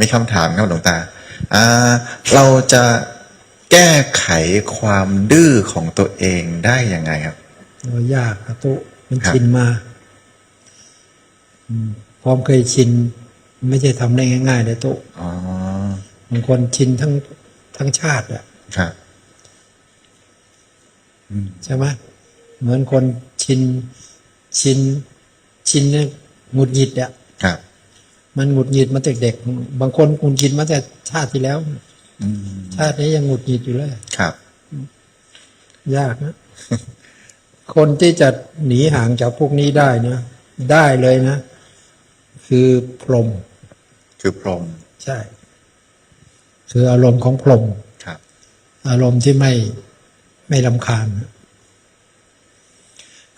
มีคำถามครับหลวงตาอ่าเราจะแก้ไขความดื้อของตัวเองได้ยังไงครับโอ้ยากอะตุมันครับชินมาอืมความเคยชิน ไม่ใช่ทำได้ง่ายๆเลยตุอ๋อบางคนชินทั้งทั้งชาติอะครับใช่ไหมเหมือนคนชินชินชินเนี่ยหงุดหงิดอะครับ มันหงุดหงิดมาแต่เด็กบางคนหงุดหงิดมาแต่ชาติที่แล้วอืมชาตินี้ยังหงุดหงิดอยู่เลยครับยากนะ คนที่จะหนีห่างจากพวกนี้ได้นะได้เลยนะ คือพรหมคือพรหมใช่ คืออารมณ์ของพรหมครับ อารมณ์ที่ไม่ไม่ลำคาญ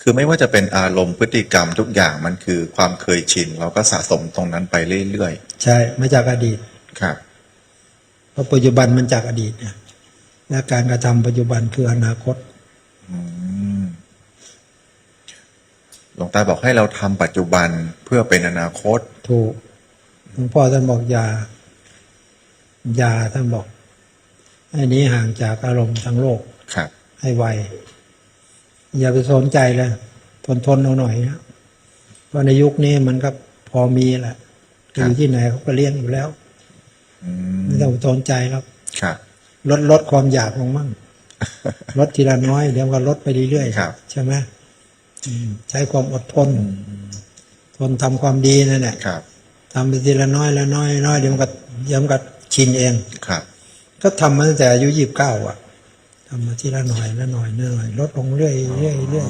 คือไม่ว่าจะเป็นอารมณ์พฤติกรรมทุกอย่างมันคือความเคยชิน เราก็สะสมตรงนั้นไปเรื่อยใช่มาจากอดีตๆครับ เพราะปัจจุบันมันจากอดีตเนี่ยและการกระทำปัจจุบันคืออนาคตอืมหลวงตาบอกให้เราทำปัจจุบันเพื่อเป็นอนาคต ถูกหลวงพ่อท่านบอกอยาอยาท่านบอกให้หนี้ห่างจากอารมณ์ทางโลกครับ ให้ไว อย่าไปสนใจเลยทนทนเอาหน่อยนะเพราะในยุคนี้มันก็พอมีแหละครับอยู่ที่ไหนเขาก็เลี้ยงอยู่แล้วอืมไม่ต้องไปสนใจครับครับ ลดลดความอยากลงมั่งลดทีละน้อยเดี๋ยวก็ลดไปเรื่อยๆครับใช่ไหมอืมใช้ความอดทนทนทำความดีนั่นแหละครับทำไปทีละน้อยละน้อยน้อยเดี๋ยวมันก็เดี๋ยวมันก็ชินเองครับ ก็ทำมาตั้งแต่อายุยี่สิบเก้าอะ ทำมาทีละหน่อยละหน่อยละหน่อยลดลงเรื่อยเรื่อยเรื่อย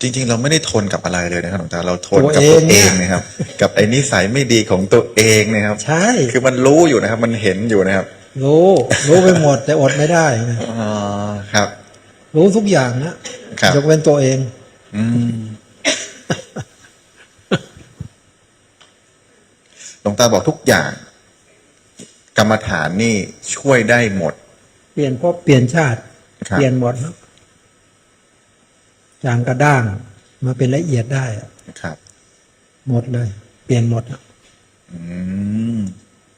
จริง ๆ เราไม่ได้ทนกับอะไรเลยนะครับหลวงตาเราทนตัวกับเองตัวเองเนี่ยนะครับ กับไอ้นิสัยไม่ดีของตัวเองนะครับ ใช่ คือมันรู้อยู่นะครับ มันเห็นอยู่นะครับ รู้รู้ไปหมดแต่อดไม่ได้นะอ๋อครับ รู้ทุกอย่างนะครับยกเว้นตัวเอง อืมหลวงตาบอกทุกอย่าง กรรมฐานนี่ช่วยได้หมดเปลี่ยนภพเปลี่ยนชาติครับเปลี่ยนหมดนะจางกระด้างมาเป็นละเอียดได้อะครับ หมดเลย เปลี่ยนหมดอะอืม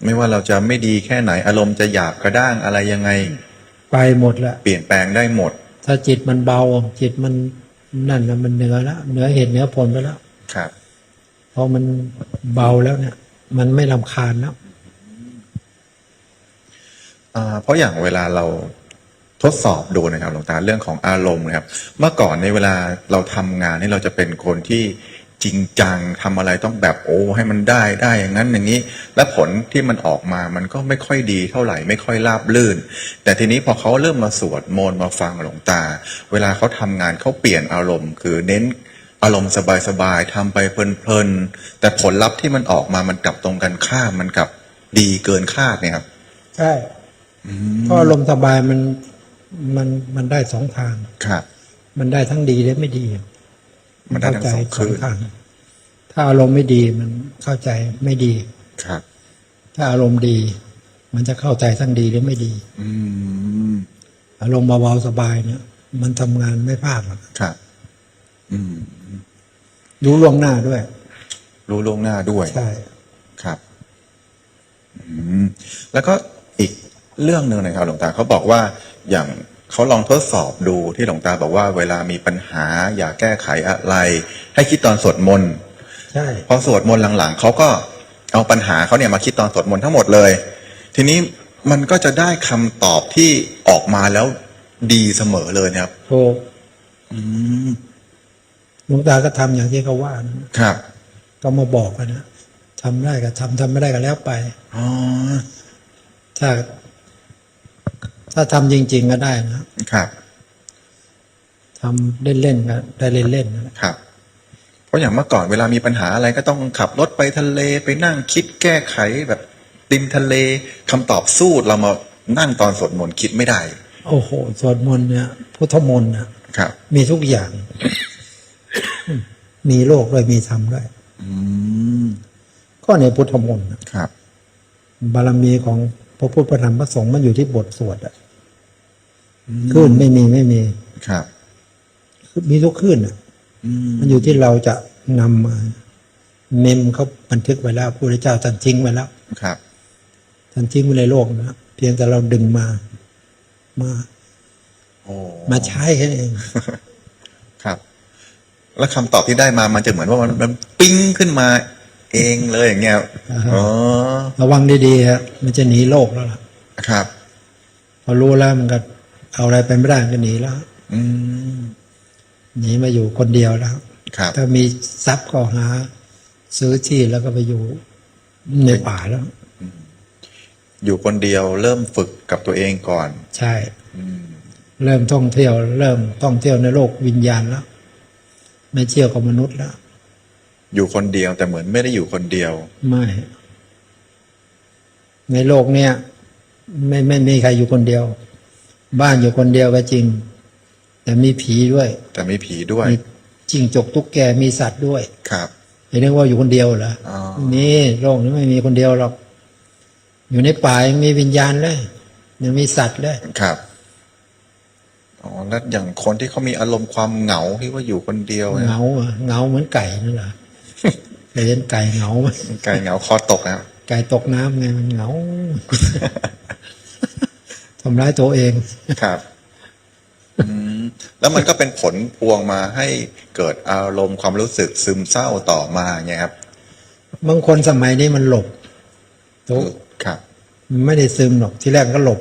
ไม่ว่าเราจะไม่ดีแค่ไหน อารมณ์จะหยาบกระด้างอะไรยังไง ไปหมดละเปลี่ยนแปลงได้หมด ถ้าจิตมันเบา จิตมันนั่นนะมันเหนือแล้วเหนือเหตุเหนือผลไปแล้วครับพอมันเบาแล้วเนี่ย มันไม่ลำคาญแล้วอ่า เพราะอย่างเวลาเราทดสอบดูนะครับหลวงตาเรื่องของอารมณ์นะครับ เมื่อก่อนในเวลาเราทำงานนี่เราจะเป็นคนที่จริงจังทำอะไรต้องแบบโอ้ให้มันได้ได้อย่างนั้นอย่างนี้ และผลที่มันออกมามันก็ไม่ค่อยดีเท่าไหร่ไม่ค่อยราบลื่น แต่ทีนี้พอเขาเริ่มมาสวดมนต์มาฟังหลวงตา เวลาเขาทำงานเขาเปลี่ยนอารมณ์ คือเน้นอารมณ์สบายๆทำไปเพลินๆแต่ผลลัพธ์ที่มันออกมามันกลับตรงกันข้ามมันกลับดีเกินคาดเนี่ยครับใช่ เพราะอารมณ์สบายมันมันมันได้สองทางครับ มันได้ทั้งดีและไม่ดี มันได้ทั้งสองเข้าคืใจนทางถ้าอารมณ์ไม่ดีมันเข้าใจไม่ดีครับ ถ้าอารมณ์ดี มันจะเข้าใจทั้งดีและไม่ดี อืมอารมณ์เบาๆสบายเนี่ย มันทำงานไม่พลาดหรอกครับ อืมรู้ล่วงหน้าด้วย รู้ล่วงหน้าด้วยใช่ครับ อืมแล้วก็อีก เรื่องหนึ่งนะครับหลวงตาเขาบอกว่าอย่างเขาลองทดสอบดูที่หลวงตาบอกว่าเวลามีปัญหาอยากแก้ไขอะไร ให้คิดตอนสวดมนต์ใช่พอสวดมนต์หลังๆเขาก็เอาปัญหาเขาเนี่ยมาคิดตอนสวดมนต์ทั้งหมดเลย ทีนี้มันก็จะได้คำตอบที่ออกมาแล้วดีเสมอเลยนะครับถูกอืมหลวงตาก็ทำอย่างที่เขาว่านะครับ ก็มาบอกกันนะทำได้ก็ทำทำไม่ได้ก็แล้วไปอ๋อถ้า ถ้าทำจริง ๆ ก็ได้นะครับทำเล่นๆก็ได้เล่นๆนะครับ เพราะอย่างเมื่อก่อนเวลามีปัญหาอะไรก็ต้องขับรถไปทะเลไปนั่งคิดแก้ไขแบบติมทะเลคำตอบสู้เรามานั่งตอนสวดมนต์คิดไม่ได้ โอ้โหสวดมนต์เนี่ยพุทธมนต์นะครับ มีทุกอย่าง มีโลกด้วยมีธรรมด้วยอืมก็ในพุทธมนต์น่ะครับ บารมีของพระพุทธพระธรรมพระสงฆ์มันอยู่ที่บทสวดอะ คลื่นไม่มีไม่มีครับ มีทุกคลื่นอะอืมมันอยู่ที่เราจะนำมาเมมเขาบันทึกไว้แล้วพระพุทธเจ้าท่านทิ้งไว้แล้วครับท่านทิ้งไว้ในโลกนะเพียงแต่เราดึงมา มาโอ้มาใช้แค่นั้นเองครับ แล้วคำตอบที่ได้มามันจะเหมือนว่ามันมันปิ้งขึ้นมา เองเลยอย่างเงี้ยอ่าฮะอ๋อระวังดีๆครับมันจะหนีโลกแล้วล่ะ ครับ พอรู้แล้วมันก็ เอาอะไรไปไม่ได้มันก็หนีแล้วอืมหนีมาอยู่คนเดียวแล้วครับถ้ามีทรัพย์ก็หา ซื้อที่แล้วก็ไปอยู่ในป่าแล้วอยู่คนเดียวเริ่มฝึกกับตัวเองก่อน ใช่อืมเริ่มท่องเที่ยว เริ่มท่องเที่ยวในโลกวิญญาณแล้ว ไม่เที่ยวกับมนุษย์แล้วอยู่คนเดียวแต่เหมือนไม่ได้อยู่คนเดียว ไม่ ในโลกเนี้ยไม่ไม่มีใครอยู่คนเดียว บ้านอยู่คนเดียวก็จริง แต่มีผีด้วย แต่มีผีด้วย มีจิ้งจกตุ๊กแกมีสัตว์ด้วย ครับไอ้เรื่องว่าอยู่คนเดียวเหรออ๋อนี่โลกนี้ไม่มีคนเดียวหรอก อยู่ในป่ายังมีวิญญาณเลยยังมีสัตว์เลยครับอ๋อแล้วอย่างคนที่เขามีอารมณ์ความเหงาที่ว่าอยู่คนเดียวเนี่ยเหงาอะเหงาเหมือนไก่นั่นแหละเคยเห็นไก่เหงาไหมไก่เหงาคอตกนะครับไก่ตกน้ำไงมันเหงา ทำร้ายตัวเอง ครับอืมแล้วมันก็เป็นผลพวงมาให้เกิดอารมณ์ความรู้สึกซึมเศร้าต่อมาไงครับ บางคนสมัยนี้มันหลบตัวครับมันไม่ได้ซึมหรอกที่แรกก็หลบ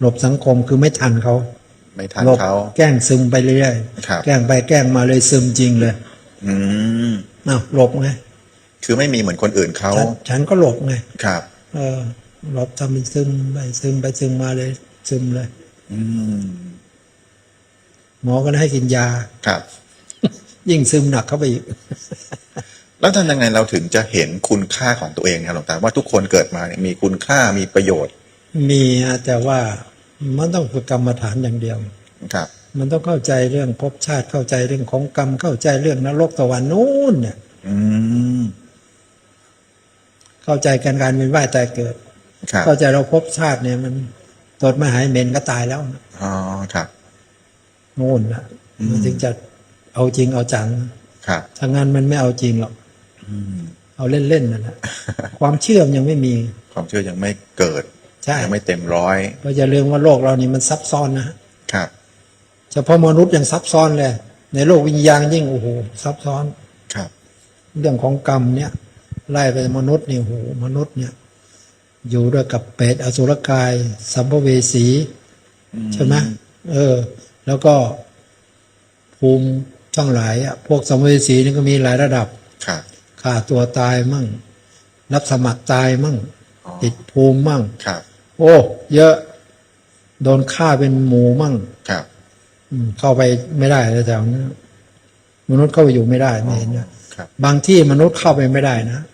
หลบสังคมคือไม่ทันเขาไม่ทันหลบเขาแกล้งซึมไปเรื่อยครับ แกล้งไปแกล้งมาเลยซึมจริงเลย อืมอ้าวหลบไงคือไม่มีเหมือนคนอื่นเขาฉันฉันก็หลบไงครับ เออหลบทำเป็นซึมไปซึมไปซึมมาเลย ซึมเลย อืมหมอก็ให้กินยา ครับ ยิ่งซึมหนักเข้าไปอีกแล้วทำยังไงเราถึงจะเห็นคุณค่าของตัวเองครับหลวงตาว่าทุกคนเกิดมาเนี่ยมีคุณค่ามีประโยชน์ มีอะแต่ว่ามันต้องฝึกกรรมฐานอย่างเดียว ครับ มันต้องเข้าใจเรื่องภพชาติเข้าใจเรื่องของกรรมเข้าใจเรื่องนรกสวรรค์นู่นเนี่ย อืมเข้าใจการการเป็นว่ายตายเกิด ครับ เข้าใจเราภพชาติเนี่ยมัน ตดไม่หายเหม็นก็ตายแล้วนะอ๋อครับนู่นนะมันถึงจะเอาจริงเอาจังครับถ้างั้นมันไม่เอาจริงหรอกอืมเอาเล่นๆนั่นแหละความเชื่อมนยังไม่มี ความเชื่อยังไม่เกิดใช่ยังไม่เต็มร้อยก็อย่าลืมว่าโลกเรานี่มันซับซ้อนนะครับเฉพาะมนุษย์ยังซับซ้อนเลย ในโลกวิญญาณยิ่งโอ้โหซับซ้อนครับ เรื่องของกรรมเนี่ยไล่ไปมนุษย์นี่โอ้โหมนุษย์เนี่ย อยู่ด้วยกับเปรตอสุรกาย สัมภเวสีใช่ไหมเออ แล้วก็ภูมิทั้งหลายอะพวกสัมภเวสีนี่ก็มีหลายระดับครับฆ่าตัวตายมั่ง รับสมัครตายมั่งอ๋อติดภูมิมั่งครับ โอ้ เยอะ โดนฆ่าเป็นหมูมั่งครับอืมเข้าไปไม่ได้แถวๆนี้มนุษย์เข้าไปอยู่ไม่ได้ไม่เห็นนะครับบางที่มนุษย์เข้าไปไม่ได้นะ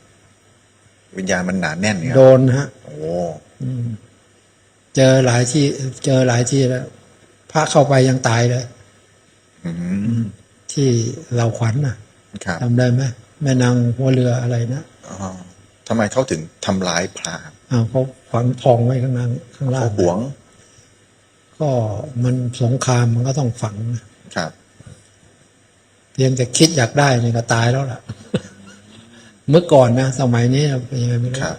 วิญญาณมันหนาแน่นเนี่ยโดนฮะโอ้อืม เจอหลายที่ เจอหลายที่แล้วพระเข้าไปยังตายเลยอืมที่เราขวัญน่ะครับจำได้ไหมแม่นางหัวเรืออะไรนะอ๋อทำไมเขาถึงทำร้ายพระอ้าวเขาฝังทองไว้ข้างล่างข้างล่าเขางหวง ก็มันสงครามมันก็ต้องฝังนะครับเพียงแต่คิดอยากได้เนี่ยก็ตายแล้วล่ะ เมื่อก่อนนะ สมัยนี้เป็นยังไงไม่รู้ครับ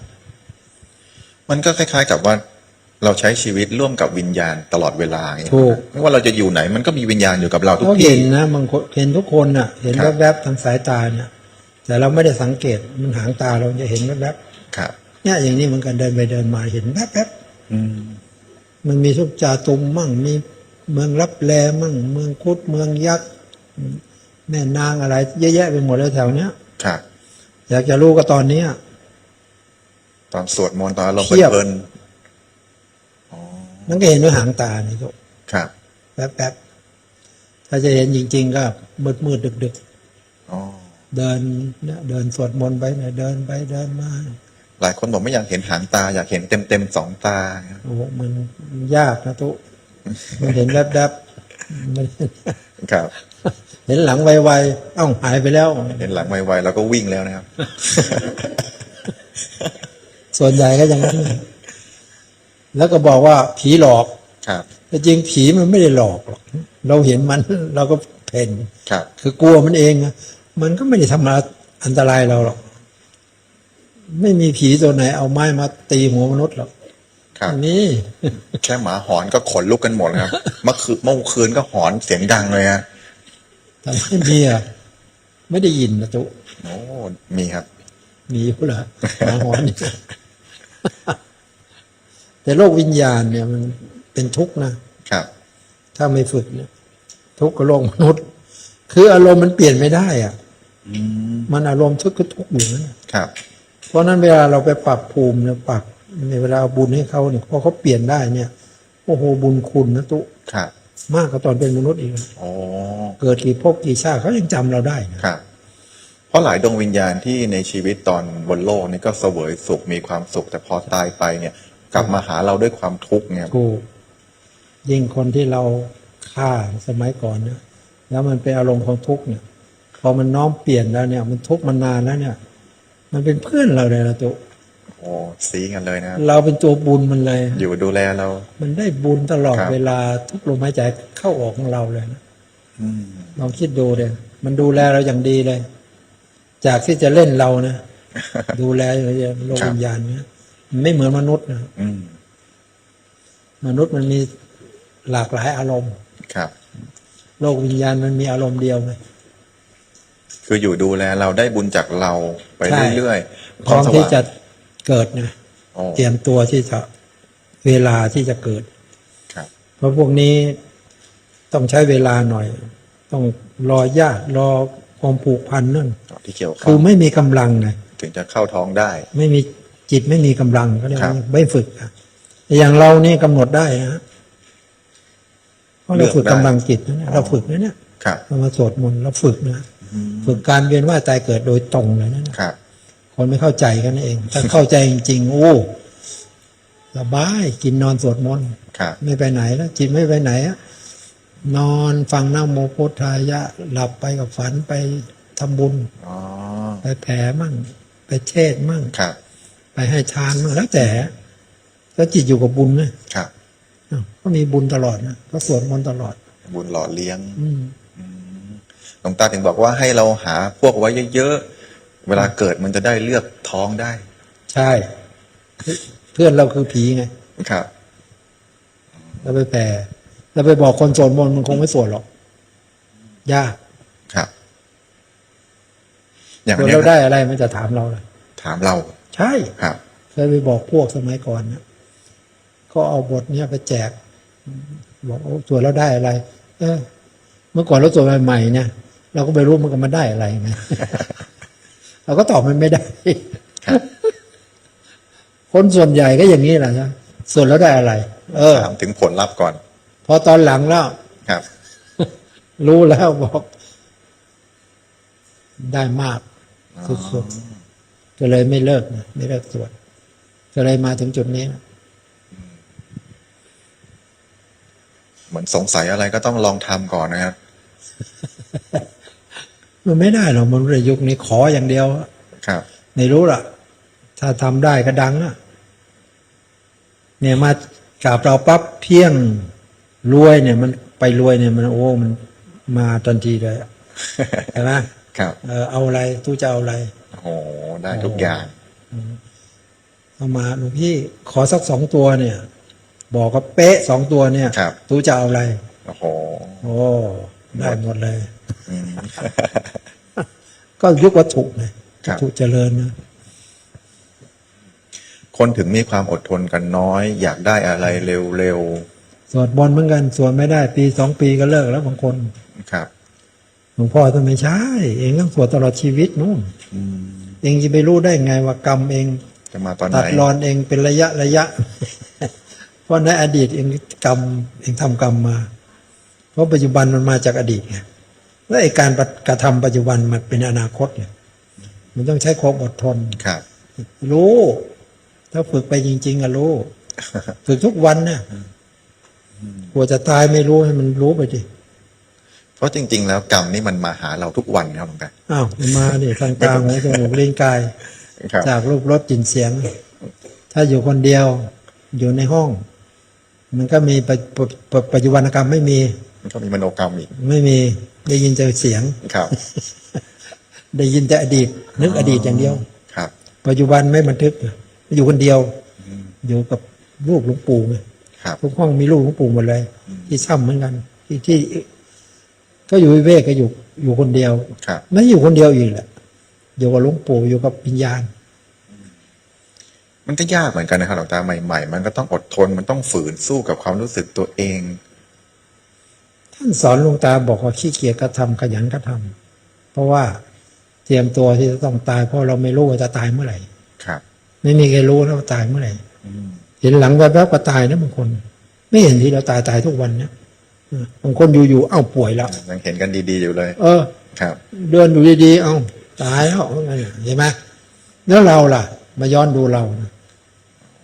มันก็คล้าย ๆ กับว่าเราใช้ชีวิตร่วมกับวิญญาณตลอดเวลาอย่างเงี้ยถูก ไม่ว่าเราจะอยู่ไหนมันก็มีวิญญาณอยู่กับเราทุกเขาที่ เห็นนะบางคนเห็นทุกคนน่ะ เห็นครับ แวบๆทางสายตาเนี่ย แต่เราไม่ได้สังเกตมันหางตาเราจะเห็นแวบครับ ๆเนี่ยอย่างนี้เหมันกันเดินไปเดินมาเห็นแวบอืม ๆมันมีทุกจาตุมมั่งมีเมืองรับแลมั่ง เมืองคุดเมืองยักษ์แม่นางอะไรเยอะแยะไปหมดเลยแถวเนี้ย ครับ อยากจะรู้ก็ตอนเนี้ย ตอนสวดมนต์ตอนอารมณ์เทียบเพลินๆอ๋อมันก็เห็นด้วยหางตานี่ก็ครับแป๊บๆถ้าจะเห็นจริง ๆ ก็มืดมืดดึกดึกอ๋อๆเดินเนี่ยเดินสวดมนต์ไปเนี่ยเดินไปเดินมาหลายคนบอกไม่อยากเห็นหางตา อยากเห็นเต็มเต็มๆสองตาโอ้โหมันยากนะทุมันเห็นแวบๆมันครับเห็นหลังไวๆเอ้าหายไปแล้ว เห็นหลังไวๆเราก็วิ่งแล้วนะครับ ส่วนใหญ่ก็อย่างนั้นนะแล้วก็บอกว่าผีหลอกครับแต่จริงผีมันไม่ได้หลอกหรอก เราเห็นมันเราก็เพ่นครับ คือกลัวมันเองอะมันก็ไม่ได้ทำอันตรายเราหรอก ไม่มีผีตัวไหน เอาไม้มาตีหัวมนุษย์หรอกครับนี่แค่หมาหอนก็ขนลุกกันหมดนะครับเมื่อคืนเมื่อคืนก็หอนเสียงดังเลยฮะแต่ไม่มีอะไม่ได้ยินนะจุโอ้มีครับ มีอยู่เหรอหมาหอนนี่ แต่โลกวิญญาณเนี่ยมันเป็นทุกข์นะครับ ถ้าไม่ฝึกเนี่ยทุกข์กับโลกมนุษย์ คืออารมณ์มันเปลี่ยนไม่ได้อะอืมมันอารมณ์ทุกข์ก็ทุกข์อยู่นั่นน่ะครับ เพราะฉะนั้นเวลาเราไปปรับภูมิเนี่ยปรับในเวลาเอาบุญให้เขาเนี่ยพอเขาเปลี่ยนได้เนี่ยโอ้โหบุญคุณนะตุครับ มากกว่าตอนเป็นมนุษย์อีกนะโอ้เกิดกี่ภพกี่ชาติเขายังจำเราได้นะครับ เพราะหลายดวงวิญญาณที่ในชีวิตตอนบนโลกนี่ก็เสวยสุขมีความสุข แต่พอตายไปเนี่ย กลับมาหาเราด้วยความทุกข์เนี่ยถูกยิ่งคนที่เราฆ่าสมัยก่อนเนี่ยแล้วมันเป็นอารมณ์ของทุกข์เนี่ย พอมันน้อมเปลี่ยนแล้วเนี่ย มันทุกข์มานานแล้วเนี่ย มันเป็นเพื่อนเราเลยละตุโอ้ซีกันเลยนะครับเราเป็นตัวบุญมันเลย อยู่ดูแลเรา มันได้บุญตลอดครับเวลาทุกลมหายใจเข้าออกของเราเลยนะอืมลองคิดดูเลยมันดูแลเราอย่างดีเลย จากที่จะเล่นเรานะดูแลอย่างโลกวิญญาณเนี่ยมันไม่เหมือนมนุษย์นะอืมมนุษย์มันมีหลากหลายอารมณ์ ครับ โลกวิญญาณมันมีอารมณ์เดียวไง คืออยู่ดูแลเราได้บุญจากเราไปใช่ เรื่อยๆพร้อมควาที่สว่างจะเกิดนะโอ้เตรียมตัวที่จะเวลาที่จะเกิด ครับ เพราะพวกนี้ต้องใช้เวลาหน่อย ต้องรอญาติรอ ความผูกพันนั่นที่เกี่ยวข้คือองไม่มีกำลังนะถึงจะเข้าท้องได้ ไม่มีจิตไม่มีกำลังก็เรียกครับว่าไม่ฝึกอะแต่อย่างเรานี่กำหนดได้นะฮะเพราะเราฝึกกำลังจิตนะเนี่ยเราฝึกนะเนี่ยครับเรามาสวดมนต์เราฝึกนะฝึกการเวียนว่ายตายเกิดโดยตรงเลยนะเนี่ยครับคนไม่เข้าใจกันเอง ถ้าเข้าใจจริงๆโอ้สบายกินนอนสวดมนต์ครับไม่ไปไหนแล้วจิตไม่ไปไหนอะ นอนฟังนะโมพุทธายะ หลับไปกับฝันไปทำบุญอ๋อไปแผ่มั่ง ไปเทศน์มั่งครับ ไปให้ทานมั่งแล้วแต่ แล้วจิตอยู่กับบุญนะครับอ้าวก็มีบุญตลอดนะก็สวดมนต์ตลอด บุญหล่อเลี้ยงอืมหลวงตาถึงบอกว่าให้เราหาพวกไว้เยอะๆเวลาเกิดมันจะได้เลือกท้องได้ ใช่ เพื่อนเราคือผีไงครับเราไปแผ่ เราไปบอกคนสวดมนต์มันคงไม่สวดหรอก ยาก ครับ อย่างส่วนเนี้ยเราได้อะไรมันจะถามเราเลยถามเรา ใช่ ครับเคยไปบอกพวกสมัยก่อนนะก็เอาบทเนี้ยไปแจก บอกโอ้สวดแล้วได้อะไร เออ เมื่อก่อนเราสวดใหม่ๆเนี่ยเราก็ไม่รู้มันก็มาได้อะไรไงเราก็ตอบมันไม่ได้ครับคนส่วนใหญ่ก็อย่างนี้แหละนะส่วนแล้วได้อะไร เออถามถึงผลลัพธ์ก่อน พอตอนหลังแล้ว ครับ รู้แล้วบอก ได้มากสุดๆก็เลยไม่เลิกนะไม่เลิกสวดก็เลยมาถึงจุดนี้นะเหมือนสงสัยอะไรก็ต้องลองทำก่อนนะครับ มันไม่ได้หรอกมันในยุคนี้ขออย่างเดียวครับไม่รู้ล่ะ ถ้าทำได้ก็ดังอะ เนี่ยมากราบเราปั๊บเพียง รวยเนี่ยมันไปรวยเนี่ยมันโอ้มันมาทันทีเลยอะใช่ไหมครับ เออเอาอะไรตู้จะเอาอะไรโอ้โหได้ทุกอย่างเอามาหลวงพี่ขอสักสองตัวเนี่ย บอกก็เป๊ะสองตัวเนี่ยครับ ตู้จะเอาอะไรโอ้โหโอ้ได้หมดเลย อืม ก็ยุควัตถุไงครัวับ ตถุเจริญนะคนถึงมีความอดทนกันน้อย อยากได้อะไรเร็ว สวดบอลเหมือนกันสวดไม่ได้ปีสองปีก็เลิกแล้วบางคนๆครับหลวงพ่อต้องไม่ใช่เองต้องสวดตลอดชีวิตนู่นอืมเองจะไปรู้ได้ไงว่ากรรมเองจะมาตอนไหนตัดรอนเองเป็นระยะระยะ เพราะในอดีตเองกรรมเองทำกรรมมา เพราะปัจจุบันมันมาจากอดีตไงแล้วไอ้การกระทำปัจจุบันมันเป็นอนาคตไงมันต้องใช้ความอดทนครับ รู้ ถ้าฝึกไปจริง ๆอะรู้ ฝึกทุกวันเนี่ย กลัวจะตายไม่รู้ให้มันรู้ไปดิเพราะจริง ๆ แล้วกรรมนี่มันมาหาเราทุกวันครับหลวงตาอ้าวมันมาดิทางกลางหูจมูกลิ้นกายครับจากรูปรสกลิ่นเสียง ถ้าอยู่คนเดียวอยู่ในห้อง มันก็มีปัจปปปัจจุบันกรรมไม่มีมันก็มีมโนกรรมอีกไม่มีได้ยินแต่เสียงครับ ได้ยินแต่อดีต นึกอดีตอย่างเดียวครับ ปัจจุบันไม่บันทึก อยู่คนเดียว อยู่กับรูปหลวงปู่ไงครับ ทุกห้องมีรูปหลวงปู่หมดเลย ที่ซ้ำเหมือนกัน ที่ที่ ก็อยู่วิเวกก็อยู่อยู่คนเดียวครับไม่อยู่คนเดียวอีกแหละอยู่กับหลวงปู่อยู่กับวิญญาณ มันก็ยากเหมือนกันนะครับหลวงตาใหม่ ๆ มันก็ต้องอดทนมันต้องฝืนสู้กับความรู้สึกตัวเอง ท่านสอนหลวงตาบอกว่าขี้เกียจก็ทำขยันก็ทำเพราะว่าเตรียมตัวที่จะต้องตายเพราะเราไม่รู้ว่าจะตายเมื่อไหร่ครับ ไม่มีใครรู้นะว่าตายเมื่อไหร่อืม เห็นหลังแวบๆก็ตายนะบางคน ไม่เห็นที่เราตายตายทุกวันเนี่ยเออบางคนอยู่ๆเอ้าป่วยแล้วยังเห็นกันดีๆอยู่เลย เออ ครับ เดินอยู่ดีๆเอ้าตายแล้วเห็นไหมแล้วเราล่ะ มาย้อนดูเรานะ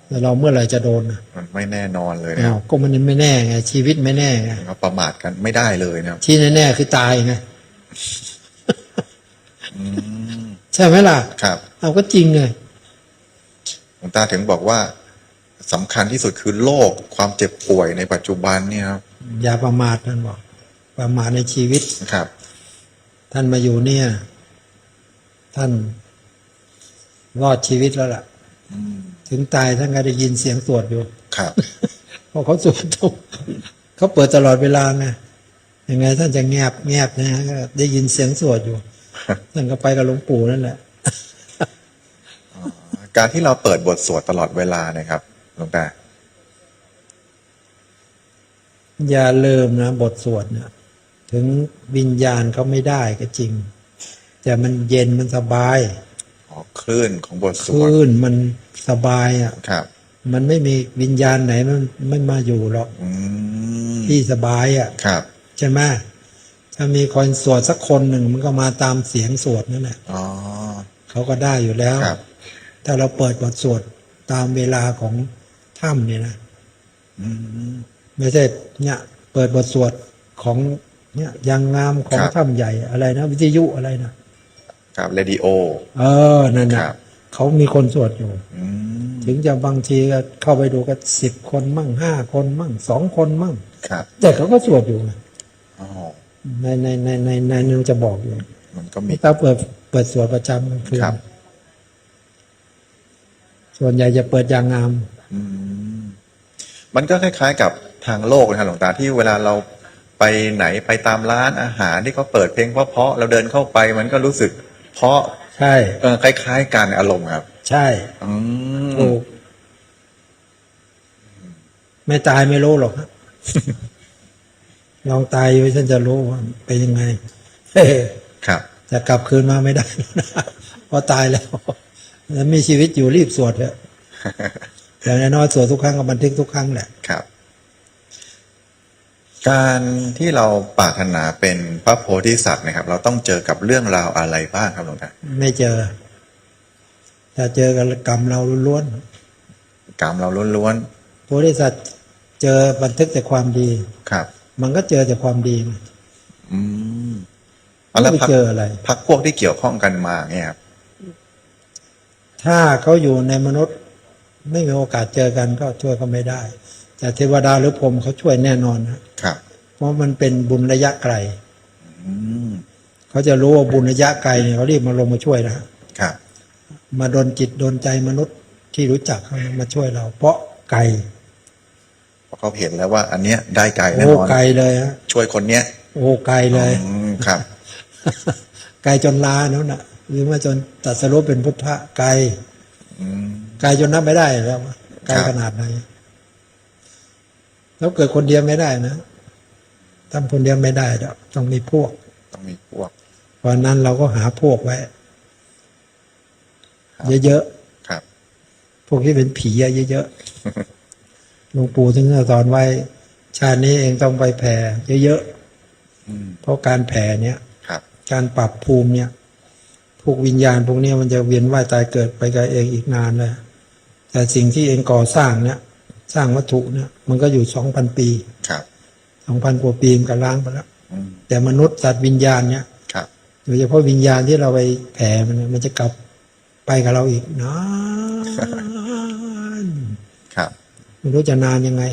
แล้วเราเมื่อไหร่จะโดนนะมันไม่แน่นอนเลยนะคอ้ารัวบก็มันไม่แน่ไงชีวิตไม่แน่ไงเราประมาทกันไม่ได้เลยนะครับที่แน่ๆคือตายไงอืมใช่ไหมล่ะ ครับ เอาก็จริงไงหลวงตาถึงบอกว่า สำคัญที่สุดคือโรคความเจ็บป่วยในปัจจุบันเนี่ยครับอย่าประมาทท่านบอก ประมาทในชีวิตครับ ท่านมาอยู่เนี่ย ท่านรอดชีวิตแล้วล่ะอืมถึงตายท่านก็ได้ยินเสียงสวดอยู่ครับเพราะเขาสวดทุกเขาเปิดตลอดเวลาไงยังไงท่านจะแงบแงบนะฮะก็ได้ยินเสียงสวดอยู่ท่านก็ไปกับหลวงปู่นั่นแหละการที่เราเปิดบทสวดตลอดเวลานะครับ หลวงตาอย่าลืมนะบทสวดเนี่ยถึงวิญญาณเขาไม่ได้ก็จริง แต่มันเย็นมันสบายอ๋อคลื่นของบทสควดลื่นมันสบายอะครับ มันไม่มีวิญญาณไหนมันไม่มาอยู่หรอกอืมที่สบายอะครับใช่ไหมถ้ามีคนสวดสักคนหนึ่งมันก็มาตามเสียงสวดนั่นแหละอ๋อเขาก็ได้อยู่แล้วครับถ้าเราเปิดบทสวดตามเวลาของ ถ้ำเนี่ยนะอืมไม่ใช่เนี่ย เปิดบทสวดของเนี่ยยังงามของครับถ้ำใหญ่อะไรนะ วิทยุอะไรนะครับเรดิโอ เออ นั่นนะครับเขามีคนสวดอยู่อืมถึงจะบางทีก็เข้าไปดูก็สิบคนมั่งห้าคนมั่งสองคนมั่งครับ แต่เขาก็สวดอยู่นะอ๋อในในในในในนั้นจะบอกอยู่มันก็มีตาเปิดเปิดสวดประจำกลางคืนครับส่วนใหญ่จะเปิดอย่างงามอืมมันก็คล้าย ๆ กับทางโลกนะครับหลวงตาที่เวลาเราไปไหนไปตามร้านอาหารที่เขาเปิดเพลงเพราะๆเราเดินเข้าไปมันก็รู้สึก เพราะใช่ เออคล้าย ๆกันอารมณ์ครับใช่อืมถูกไม่ตายไม่รู้หรอกครับลองตายอยู่ฉันจะรู้ว่าเป็นยังไงเฮ้ยครับ จะกลับคืนมาไม่ได้แล้วนะเพราะตายแล้วแล้วมีชีวิตอยู่รีบสวดเถอะ อย่างน้อยๆสวดทุกครั้งก็บันทึกทุกครั้งแหละครับ การที่เราปรารถนาเป็นพระโพธิสัตว์นะครับ เราต้องเจอกับเรื่องราวอะไรบ้างครับหลวงตาไม่เจอ ถ้าเจอกับกรรมเราล้วนกรรมเราล้วนๆโพธิสัตว์เจอบันทึกแต่ความดีๆครับ มันก็เจอแต่ความดีไงอืมไม่แล้วไปพักเจออะไรพักพวกที่เกี่ยวข้องกันมาเนี่ยครับถ้าเขาอยู่ในมนุษย์ ไม่มีโอกาสเจอกันก็ช่วยเขาไม่ได้ แต่เทวดาหรือพรหมเขาช่วยแน่นอนนะครับ เพราะมันเป็นบุญระยะไกลอืมเขาจะรู้ว่าบุญระยะไกลเนี่ยเขารีบมาลงมาช่วยนะครับ มาโดนจิตโดนใจมนุษย์ที่รู้จักเขามาช่วยเรา เพราะไกลเพราะเขาเห็นแล้วว่า อันเนี้ยได้ไกลแน่โอ้นอนไกลเลยฮะช่วยคนเนี้ยโอ้ไกลเลยอืมครับ ไกลจนลานั่นน่ะ หรือว่าจนตัดสรุปเป็นพุทธะไกล อืมไกลจนนับไม่ได้แล้วไกลครับขนาดไหนแล้วเกิดคนเดียวไม่ได้นะทำคนเดียวไม่ได้หรอกต้องมีพวก ต้องมีพวก เพราะฉะนั้นเราก็หาพวกไว้ครับเยอะครับๆพวกที่เป็นผีอะเยอะๆหลวงปู่ถึงจะสอนไว้ ชาตินี้เองต้องไปแผ่เยอะอืมๆเพราะการแผ่เนี่ยครับการปรับภูมิเนี่ย พวกวิญญาณพวกเนี้ยมันจะเวียนว่ายตายเกิดไปกับเองอีกนานเลยแต่สิ่งที่เองก่อสร้างเนี่ย สร้างวัตถุเนี่ยมันก็อยู่สองพันปีครับสองพันกว่าปีมันก็ล้างไปแล้วอืมแต่มนุษย์สัตว์วิญญาณเนี่ยครับโดยเฉพาะวิญญาณที่เราไปแผ่มันเนี่ยมันจะกลับไปกับเราอีกนานครับไม่รู้จะนานยังไง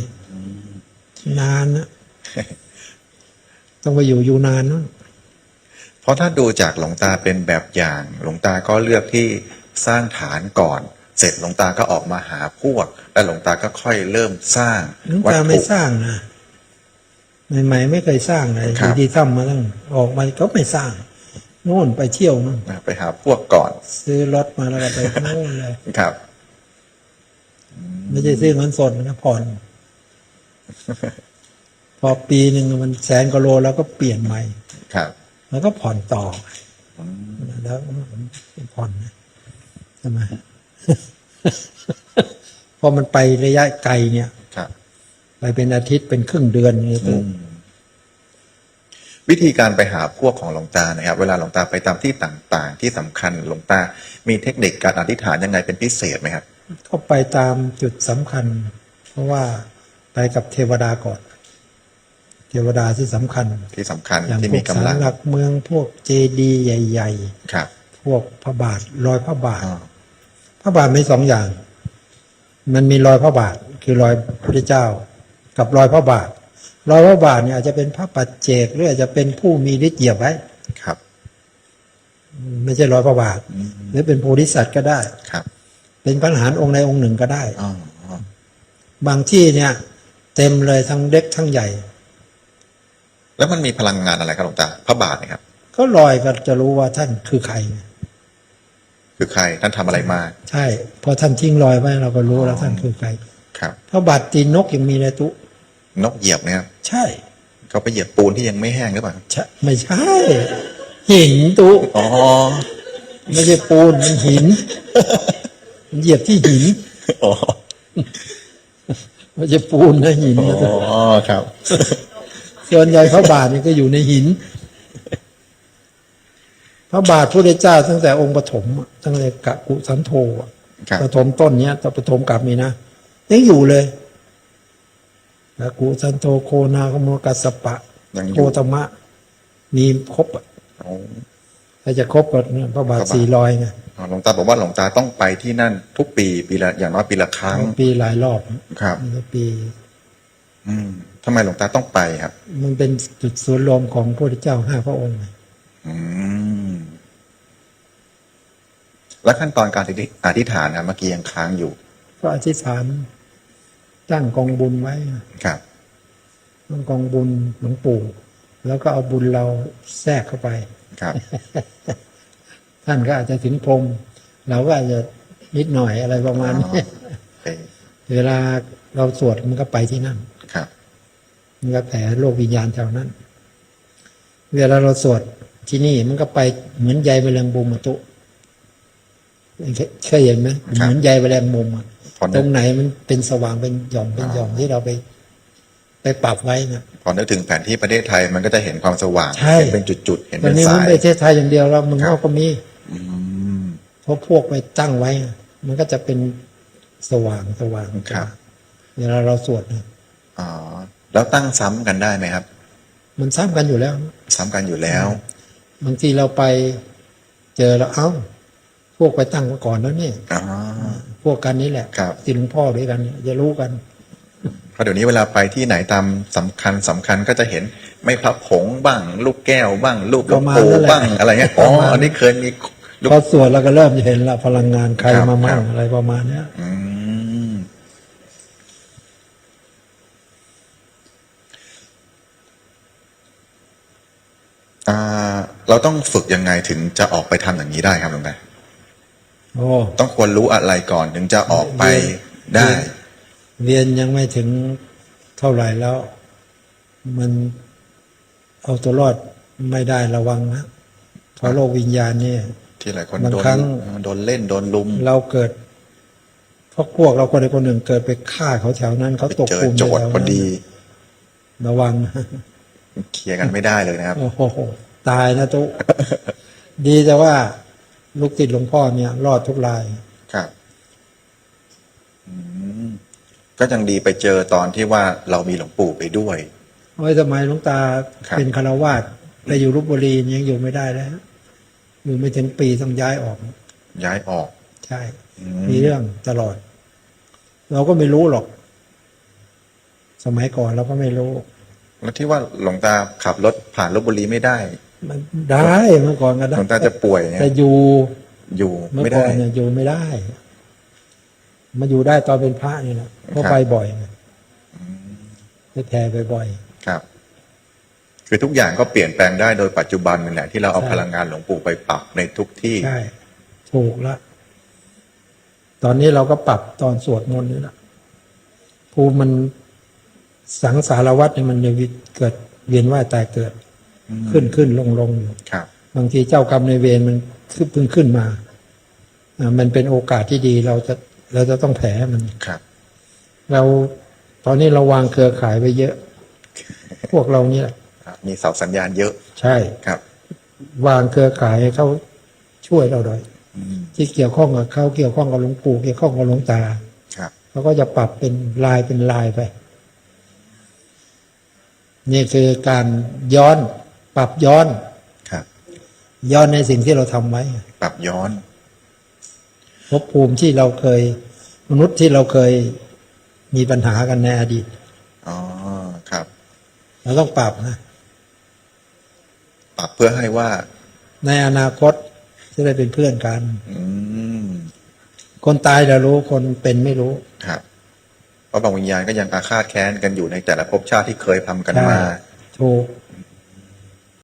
นานนะต้องไปอยู่อยู่นานนะ เพราะถ้าดูจากหลวงตาเป็นแบบอย่าง หลวงตาก็เลือกที่สร้างฐานก่อน เสร็จหลวงตาก็ออกมาหาพวก แล้วหลวงตาก็ค่อยเริ่มสร้างหลวงวัตตาไม่ถุสร้างนะใหม่ๆไม่เคยสร้างเลยครับดีๆทำมาตั้งออกมาก็ไม่สร้างโน่นไปเที่ยวนู่นไปหาพวกก่อน ซื้อรถมาแล้วก็ไปโน่นเลยครับไม่ใช่ซื้อเงินสดนะผ่อน พอปีหนึ่งมันแสนกว่าโลแล้วก็เปลี่ยนใหม่ครับ แล้วก็ผ่อนต่ออแล้วผ่อนนะใช่ไหมพอมันไประยะไกลเนี่ยครับไปเป็นอาทิตย์เป็นครึ่งเดือนนี่อืมวิธีการไปหาพวกของหลวงตานะครับ เวลาหลวงตาไปตามที่ต่าง ๆ ที่สำคัญหลวงตา มีเทคนิคการอธิษฐานยังไงเป็นพิเศษไหมครับก็ไปตามจุดสำคัญ เพราะว่าไปกับเทวดาก่อน เทวดาที่สำคัญที่สำคัญอย่างที่พวมีกกำศาลัลงหลักเมืองพวกเจดีย์ใหญ่ครับๆพวกพระบาทรอยพระบาทอ๋อพระบาทมีสองอย่าง มันมีรอยพระบาท คือรอยพระเจ้า กับรอยพระบาทรอยพระบาทเนี่ยอาจจะเป็นพระปัจเจกหรืออาจจะเป็นผู้มีฤทธิ์เหยียบไว้ครับ ไม่ใช่รอยพระบาท หรือเป็นโพธิสัตว์ก็ได้ครับ เป็นพระอรหันต์องค์ใดองค์หนึ่งก็ได้อ๋ออ๋อบางที่เนี่ย เต็มเลยทั้งเล็กทั้งใหญ่ แล้วมันมีพลังงานอะไรครับหลวงตาพระบาทเนะครับ ก็ลอยก็จะรู้ว่าท่านคือใคร คือใครท่านทำอะไรมาใช่พอท่านทิ้งรอยไว้เราก็รู้แล้วท่านคือใคร ครับพระบาทตีนนกยังมีเลยตุนกเหยียบนะครับ ใช่เขาไปเหยียบปูนที่ยังไม่แห้งหรือเปล่าใช่ไม่ใช่หินตุอ๋อไม่ใช่ปูนมันหินมันเหยียบที่หินอ๋อไม่ใช่ปูนนะหินอ๋นะอครับ ส่วนใหญ่พระบาทนี่ก็อยู่ในหิน พระบาทพระพุทธเจ้าตั้งแต่องค์ปฐมอะตั้งแต่กะกุสันโธอะครับปฐมต้นเนี้ยแต่ปฐมกลับมีนะยังอยู่เลยกะกุสันโธโคนาคโมกัสสปะยังอยู่โคตมะ มีครบอะอ๋อถ้าจะครบก็เนี่ยพระบาทพระบาทสี่รอยไงหลวงตาบอกว่าหลวงตาต้องไปที่นั่นทุกปีปีละอย่างน้อยปีละครั้ง ปีหลายรอบครับปี อืม ทำไมหลวงตาต้องไปครับ มันเป็นจุดศูนย์รวมของพระพุทธเจ้าห้าพระองค์ไงอืมแล้วขั้นตอนการอธิษฐานนะเมื่อกี้ยังค้างอยู่ ก็อธิษฐานตั้งกองบุญไว้ครับตั้งกองบุญหลวงปู่ แล้วก็เอาบุญเราแทรกเข้าไปครับท่านก็อาจจะถึงพรหมเราก็อาจจะนิดหน่อยอะไรประมาณนี้เอ่อเวลาเราสวดมันก็ไปที่นั่นครับ มันก็แผ่โลกวิญญาณแถวนั้น เวลาเราสวดที่นี่มันก็ไปเหมือนใยแมลงมุมอะตุเคยเห็นไหมเหมือนใยแมลงมุมอะพอตนึรกงไหนมันเป็นสว่างเป็นหย่อมเป็นหย่อมที่เราไป ไปปรับไว้นะพอนึกถึงแผนที่ประเทศไทยมันก็จะเห็นความสว่างใช่เห็นเป็นจุดๆเห็นวัเป็นนนี้มัสานยไม่ใช่ไทยอย่างเดียวแล้วเมึงนอกก็มีอืมเพราะพวกไปตั้งไว้อะมันก็จะเป็นสว่างสว่างครับเวลาเราสวดนะอ๋อ แล้วตั้งซ้ำกันได้ไหมครับ มันซ้ำกันอยู่แล้ว ซ้ำกันอยู่แล้ว บางทีเราไปเจอแล้วเอ้า พวกไปตั้งมาก่อนแล้วเนี่ยอ๋อพวกกันนี้แหละครับที่หลวงพ่อด้วยกันเนี่ยจะรู้กันเพราะเดี๋ยวนี้เวลาไปที่ไหนตามสำคัญสำคัญก็จะเห็นไม่พระผงบ้าง ลูกแก้วบ้างรูปหลวงปู่ประมาณนั้นแหละบ้างอะไรเงี้ยอ๋อประมาณอันนี้เคยมีลูกพอสวดเราก็เริ่มจะเห็นละพลังงานใครครับมามั่งครับอะไรประมาณเนี้ย อืมอ่า เราต้องฝึกยังไงถึงจะออกไปทำอย่างนี้ได้ครับหลวงตาโอ้ต้องควรรู้อะไรก่อนถึงจะออกไปได้ เรียนยังไม่ถึงเท่าไหร่แล้ว มันเอาตัวรอดไม่ได้ระวังนะเพราะโลกวิญญาณเนี่ย ที่หลายคนบางโดนครั้งโดนเล่นโดนลุม เราเกิดเพราะพวกเราคนใดคนหนึ่งเกิดไปฆ่าเขาแถวนั้นเขาไปตกเจอภูมิโจทแถย์วพอนั้นดี ระวังนะ เคลียร์กันไม่ได้เลยนะครับ โอ้โหตายนะตุดีแต่ว่า ลูกติดหลวงพ่อเนี่ย รอดทุกราย ครับอืมก็ยังดีไปเจอตอนที่ว่าเรามีหลวงปู่ไปด้วยโอ้ยสมัยหลวงตาครับเป็นคารวาสไปอยู่ลบบุรียังอยู่ไม่ได้แล้ว อยู่ไม่ถึงปีต้องย้ายออก ย้ายออก ใช่อืมีเรื่องตลอด เราก็ไม่รู้หรอก สมัยก่อนเราก็ไม่รู้ แล้วที่ว่าหลวงตาขับรถผ่านลบบุรีไม่ได้มันได้เมื่อก่อนก็หได้ลวงตาจะป่วยเนี่ยแต่อยู่อยู่เมื่อไม่ก่อได้ นเนี่ยอยู่ไม่ได้ มาอยู่ได้ตอนเป็นพระนี่แหละเพราะครับ ไปบ่อยไงไปแผ่บ่อย ครับ คือทุกอย่างก็เปลี่ยนแปลงได้โดยปัจจุบันนี่แหละที่เราเอาใช่ พลังงานหลวงปู่ไปปรับในทุกที่ๆใช่ถูกละตอนนี้เราก็ปรับตอนสวดมนต์นี่แหละภูมิมัน สังสารวัฏเนี่ยมันจะเกิดเวียนว่ายตายเกิด ขึ้นขึ้นลงลงอยู่ครับ บางทีเจ้ากรรมในายเวรมันขึ้นเพิ่งขึ้นมาอ่ามันเป็นโอกาสที่ดีเราจะเราจะต้องแผลมันครับ เราตอนนี้เราวางเครือข่ายไว้เยอะ พวกเราเนี่ยครับมีเสาสัญญาณเยอะ ใช่ครับ วางเครือข่ายให้เขาช่วยเราหน่อยอืมที่เกี่ยวข้องกับเขาเกี่ยวข้องกับหลวงปู่เกี่ยวข้องกับหลวงตาครับเขาก็จะปรับเป็นลายเป็นลายไป นี่คือการย้อนปรับย้อนครับ ย้อนในสิ่งที่เราทำไว้ ปรับย้อนภพภูมิที่เราเคย มนุษย์ที่เราเคยมีปัญหากันในอดีตอ๋อครับ เราต้องปรับนะปรับเพื่อให้ว่า ในอนาคตจะได้เป็นเพื่อนกัน อืมคนตายเรารู้คนเป็นไม่รู้ครับ เพราะบางวิญญาณก็ยังอาฆาตแค้นกันอยู่ในแต่ละภพชาติที่เคยทำกันมาถูก